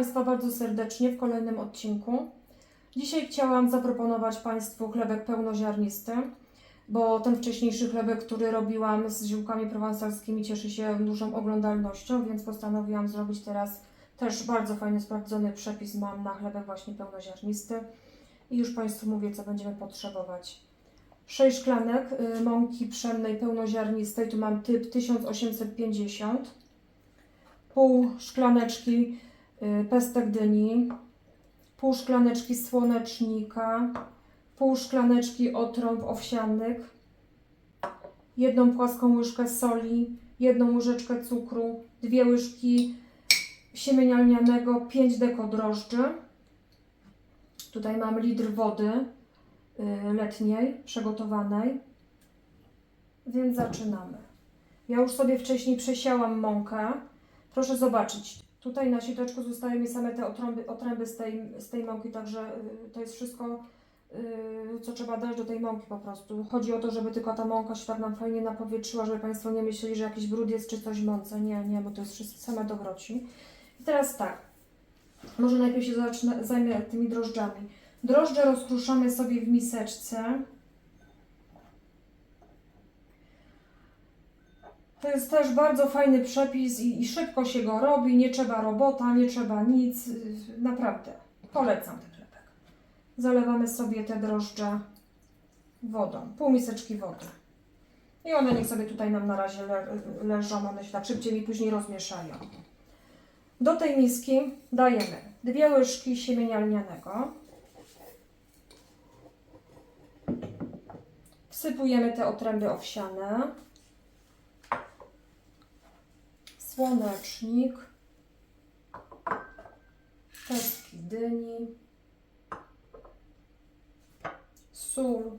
Państwa bardzo serdecznie w kolejnym odcinku. Dzisiaj chciałam zaproponować Państwu chlebek pełnoziarnisty, bo ten wcześniejszy chlebek, który robiłam z ziółkami prowansalskimi cieszy się dużą oglądalnością, więc postanowiłam zrobić teraz też bardzo fajny, sprawdzony przepis mam na chlebek właśnie pełnoziarnisty. I już Państwu mówię, co będziemy potrzebować. 6 szklanek y, mąki pszennej pełnoziarnistej, tu mam typ 1850, pół szklaneczki pestek dyni, pół szklaneczki słonecznika, pół szklaneczki otrąb owsianych, jedną płaską łyżkę soli, jedną łyżeczkę cukru, dwie łyżki siemienia lnianego, 5 deko drożdży. Tutaj mam litr wody y, letniej, przygotowanej. Więc zaczynamy. Ja już sobie wcześniej przesiałam mąkę. Proszę zobaczyć, tutaj na siteczku zostają mi same te otręby, otręby z, tej, z tej mąki, także y, to jest wszystko, y, co trzeba dać do tej mąki po prostu. Chodzi o to, żeby tylko ta mąka się tak nam fajnie napowietrzyła, żeby Państwo nie myśleli, że jakiś brud jest czy coś mące. Nie, nie, bo to jest wszystko same dobroci. I teraz tak, może najpierw się zacznę, zajmę tymi drożdżami. Drożdże rozkruszamy sobie w miseczce. To jest też bardzo fajny przepis i, i szybko się go robi, nie trzeba robota, nie trzeba nic, naprawdę. Polecam ten chlebek. Zalewamy sobie te drożdże wodą, pół miseczki wody. I one niech sobie tutaj nam na razie le, leżą, one się tak szybciej mi później rozmieszają. Do tej miski dajemy dwie łyżki siemienia lnianego. Wsypujemy te otręby owsiane. Słonecznik. Pestki dyni. Sól.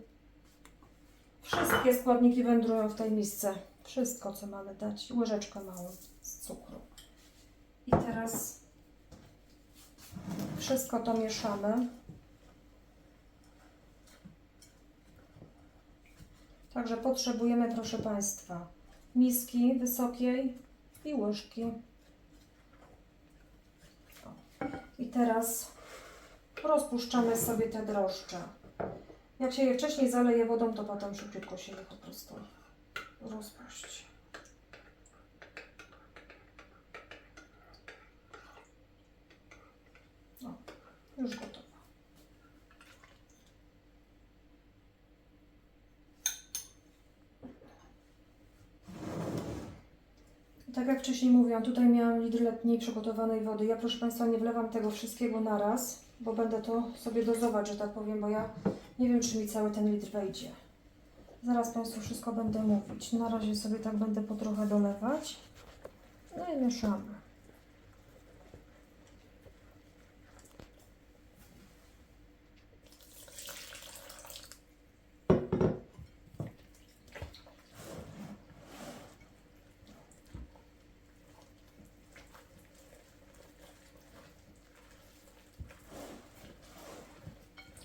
Wszystkie składniki wędrują w tej misce. Wszystko, co mamy dać. Łyżeczkę małą z cukru. I teraz wszystko to mieszamy. Także potrzebujemy, proszę Państwa, miski wysokiej i łyżki. I teraz rozpuszczamy sobie te drożdże. Jak się je wcześniej zaleje wodą, to potem szybciutko się je po prostu rozpuści. O, już gotowa. I Tak jak wcześniej mówiłam, tutaj miałam litr letniej przygotowanej wody. Ja proszę Państwa nie wlewam tego wszystkiego naraz, bo będę to sobie dozować, że tak powiem, bo ja nie wiem, czy mi cały ten litr wejdzie. Zaraz Państwu wszystko będę mówić. Na razie sobie tak będę po trochę dolewać. No i mieszamy.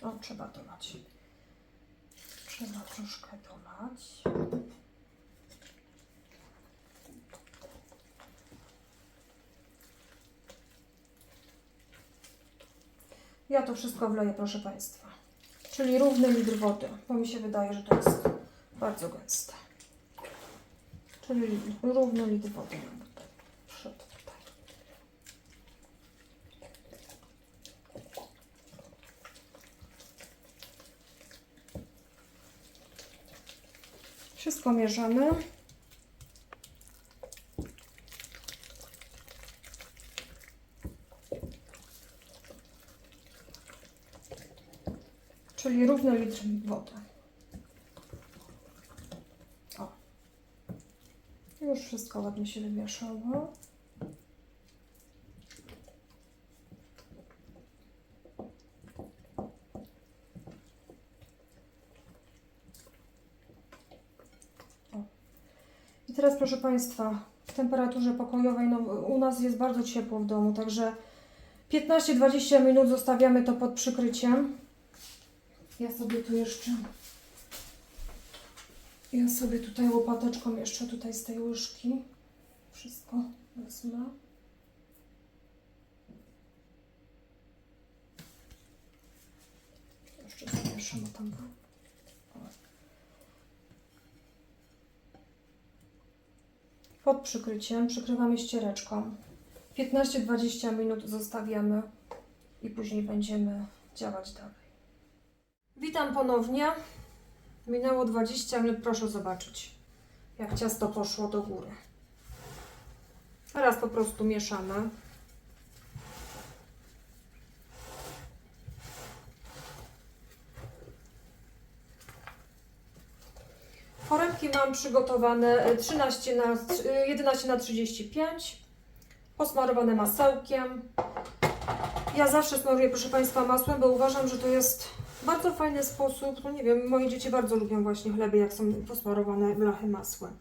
O, trzeba dolać. Trzeba troszkę dolać. Ja to wszystko wleję, proszę Państwa. Czyli równy litr wody, bo mi się wydaje, że to jest bardzo gęste. Czyli równy litr wody mam tutaj. Wszedł tutaj. Wszystko mierzamy. Czyli równy litr wody. O. Już wszystko ładnie się wymieszało. proszę Państwa, w temperaturze pokojowej, no, u nas jest bardzo ciepło w domu, także 15-20 minut zostawiamy to pod przykryciem. Ja sobie tu jeszcze, ja sobie tutaj łopateczką jeszcze tutaj z tej łyżki wszystko wezmę. Jeszcze zamieszam tam. Pod przykryciem przykrywamy ściereczką. 15-20 minut zostawiamy i później będziemy działać dalej. Witam ponownie. Minęło 20 minut, proszę zobaczyć, jak ciasto poszło do góry. Teraz po prostu mieszamy. Foremki mam przygotowane e, 13 na, e, 11 na 35, posmarowane masełkiem. Ja zawsze smaruję, proszę Państwa, masłem, bo uważam, że to jest bardzo fajny sposób. No nie wiem, moje dzieci bardzo lubią właśnie chleby, jak są posmarowane blachy masłem.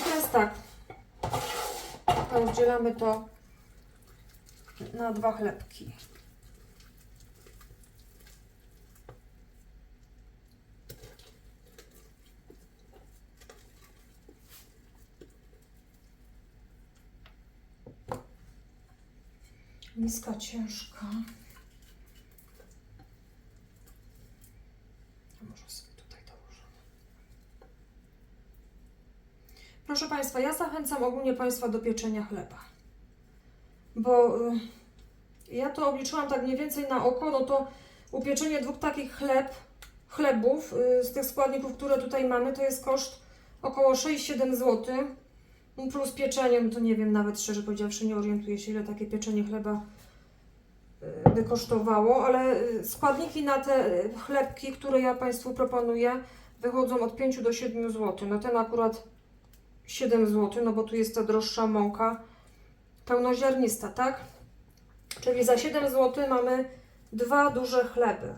I teraz tak, rozdzielamy to na dwa chlebki. Miska ciężka. A może sobie tutaj dołożę. Proszę Państwa, ja zachęcam ogólnie Państwa do pieczenia chleba. Bo y, ja to obliczyłam tak mniej więcej na oko, no to upieczenie dwóch takich chleb, chlebów y, z tych składników, które tutaj mamy, to jest koszt około 6-7 zł. Plus pieczenie, no to nie wiem, nawet szczerze powiedziawszy, nie orientuję się, ile takie pieczenie chleba by kosztowało, ale y, składniki na te y, chlebki, które ja Państwu proponuję, wychodzą od 5 do 7 zł. No ten akurat 7 zł, no bo tu jest ta droższa mąka pełnoziarnista, tak? Czyli za 7 zł mamy dwa duże chleby.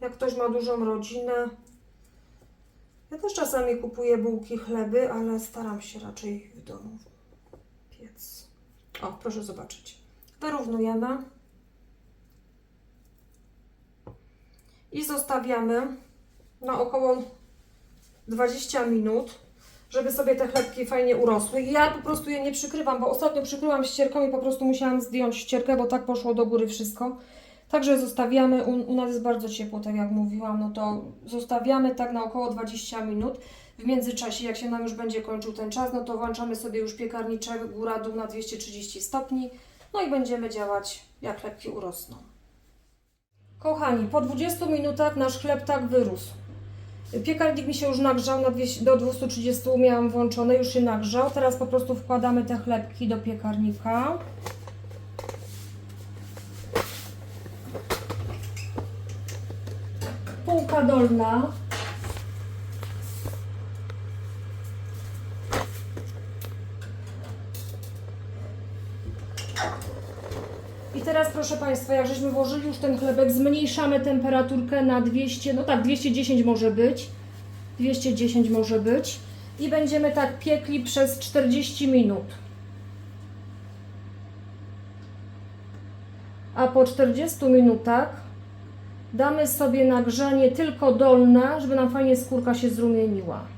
Jak ktoś ma dużą rodzinę, ja też czasami kupuję bułki, chleby, ale staram się raczej w domu piec. O, proszę zobaczyć. Wyrównujemy. I zostawiamy na około 20 minut, żeby sobie te chlebki fajnie urosły. Ja po prostu je nie przykrywam, bo ostatnio przykryłam ścierką i po prostu musiałam zdjąć ścierkę, bo tak poszło do góry wszystko. Także zostawiamy, u, u nas jest bardzo ciepło, tak jak mówiłam, no to zostawiamy tak na około 20 minut. W międzyczasie, jak się nam już będzie kończył ten czas, no to włączamy sobie już piekarniczek góra-dół na 230 stopni. No i będziemy działać, jak chlebki urosną. Kochani, po 20 minutach nasz chleb tak wyrósł. Piekarnik mi się już nagrzał, na 200, do 230 miałam włączone, już się nagrzał. Teraz po prostu wkładamy te chlebki do piekarnika. Półka dolna. Teraz proszę Państwa, jak żeśmy włożyli już ten chlebek, zmniejszamy temperaturkę na 200, no tak, 210 może być. 210 może być. I będziemy tak piekli przez 40 minut. A po 40 minutach damy sobie nagrzanie tylko dolne, żeby nam fajnie skórka się zrumieniła.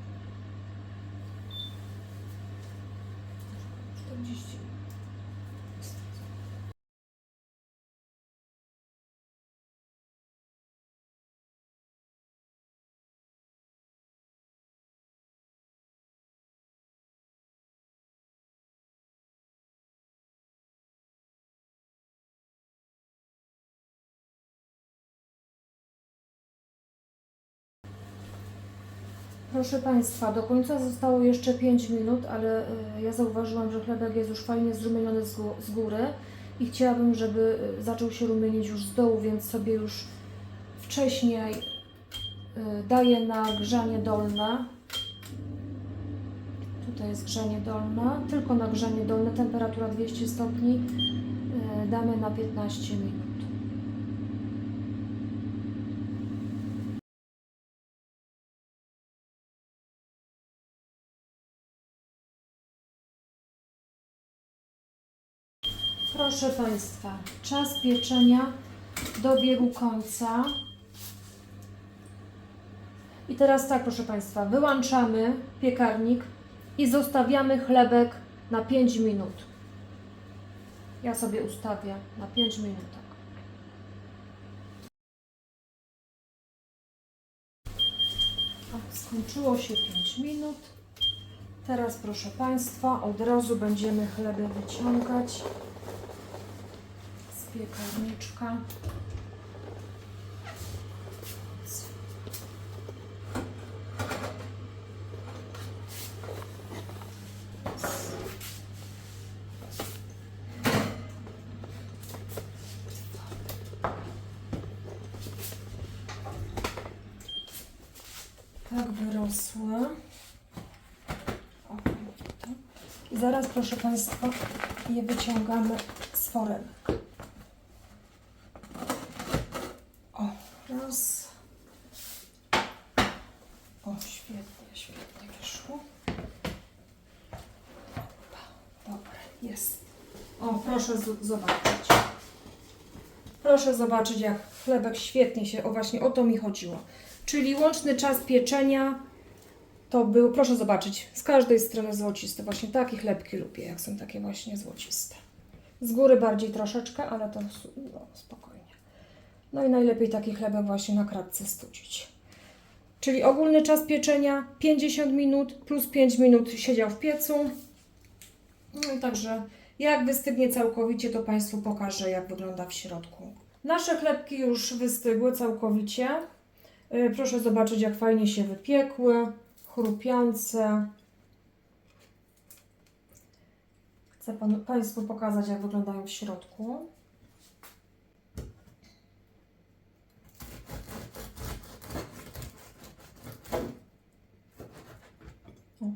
Proszę Państwa, do końca zostało jeszcze 5 minut, ale y, ja zauważyłam, że chlebek jest już fajnie zrumieniony z, gó- z góry i chciałabym, żeby y, zaczął się rumienić już z dołu, więc sobie już wcześniej y, daję na grzanie dolne. Tutaj jest grzanie dolne, tylko na grzanie dolne, temperatura 200 stopni, damy na 15 minut. Proszę Państwa, czas pieczenia dobiegł końca. I teraz tak, proszę Państwa, wyłączamy piekarnik i zostawiamy chlebek na 5 minut. Ja sobie ustawię na 5 minut. Skończyło się 5 minut. Teraz, proszę Państwa, od razu będziemy chleby wyciągać piekarniczka. Tak wyrosły. O, tak. I zaraz, proszę Państwa, je wyciągamy z foremek. O, raz. O, świetnie, świetnie wyszło. Opa, dobra, jest. O, proszę zobaczyć. Proszę zobaczyć, jak chlebek świetnie się, o właśnie o to mi chodziło. Czyli łączny czas pieczenia to był, proszę zobaczyć, z każdej strony złocisty. Właśnie takie chlebki lubię, jak są takie właśnie złociste. Z góry bardziej troszeczkę, ale to no, spokojnie. No i najlepiej taki chlebek właśnie na kratce studzić. Czyli ogólny czas pieczenia 50 minut plus 5 minut siedział w piecu. No i także jak wystygnie całkowicie, to Państwu pokażę, jak wygląda w środku. Nasze chlebki już wystygły całkowicie. Y, Proszę zobaczyć, jak fajnie się wypiekły, chrupiące. Chcę panu, Państwu pokazać, jak wyglądają w środku. O.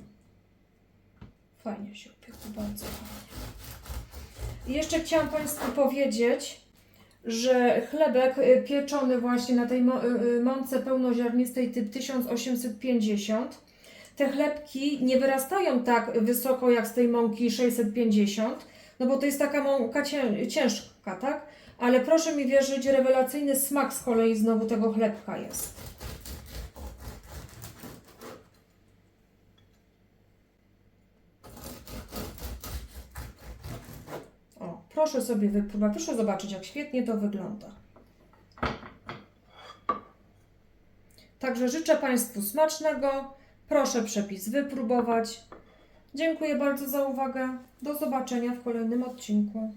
Fajnie się bardzo. I jeszcze chciałam Państwu powiedzieć, że chlebek y, pieczony właśnie na tej y, y, mące pełnoziarnistej typ 1850, te chlebki nie wyrastają tak wysoko jak z tej mąki 650, no bo to jest taka mąka cię- ciężka, tak? Ale proszę mi wierzyć, rewelacyjny smak z kolei znowu tego chlebka jest. O, proszę sobie wypróbować, proszę zobaczyć, jak świetnie to wygląda. Także życzę Państwu smacznego. Proszę przepis wypróbować. Dziękuję bardzo za uwagę. Do zobaczenia w kolejnym odcinku.